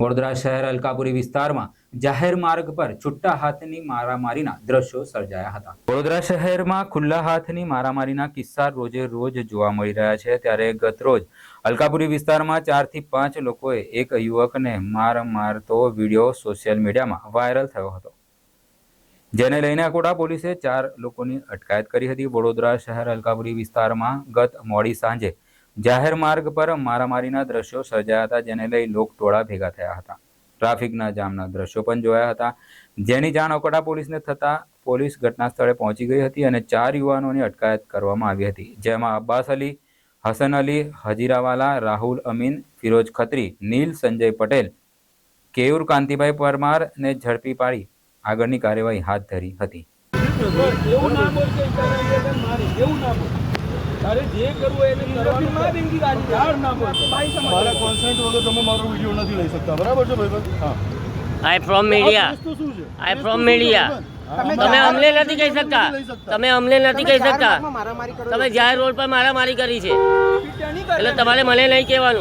વડોદરા શહેર અલકાપુરી વિસ્તારમાં જાહેર માર્ગ પર છુટ્ટા હાથની મારામારીના દ્રશ્યો સર્જાયા હતા. વડોદરા શહેરમાં ખુલ્લા હાથની મારામારીના કિસ્સા રોજે રોજ જોવા મળી રહ્યા છે. ત્યારે ગતરોજ અલકાપુરી વિસ્તારમાં ચારથી પાંચ લોકોએ એક યુવકને માર મારતો વીડિયો સોશિયલ મીડિયામાં વાયરલ થયો હતો. જેને લઈને અકોટા પોલીસે ચાર લોકોની અટકાયત કરી હતી. વડોદરા શહેર અલકાપુરી વિસ્તારમાં ગત મોડી સાંજે જાહેર માર્ગ પર મારામારીના દ્રશ્યો સર્જાયા હતા, જેને લઈ લોકટોળા ભેગા થયા હતા. ટ્રાફિકના જામના દ્રશ્યો પણ જોયા હતા. જેની જાણ અકોટા પોલીસને થતાં પોલીસ ઘટના સ્થળે પહોંચી ગઈ હતી અને ચાર યુવાનોની અટકાયત કરવામાં આવી હતી, જેમાં અબ્બાસ અલી, હસન અલી, હજીરાવાલા, રાહુલ અમીન, ફિરોજ ખત્રી, નીલ સંજય પટેલ, કેયુર કાંતિભાઈ પરમારને ઝડપી પાડી આગળની કાર્યવાહી હાથ ધરી હતી. તારે જે કરવું એને કરવાનું માં બેંકી ગાડી ના બોલ. મારા કોન્સેન્ટ વગર તમે મારો વીડિયો નથી લઈ શકતા. બરાબર છે ભાઈ હા. આઈ ફ્રોમ મીડિયા શું છે? આઈ ફ્રોમ મીડિયા તમે અમને નથી કહી શકતા. તમે અમને નથી કહી શકતા. તમે જાહેર રોડ પર મારામારી કરી છે. એટલે તમારે મને નહીં કહેવાનું.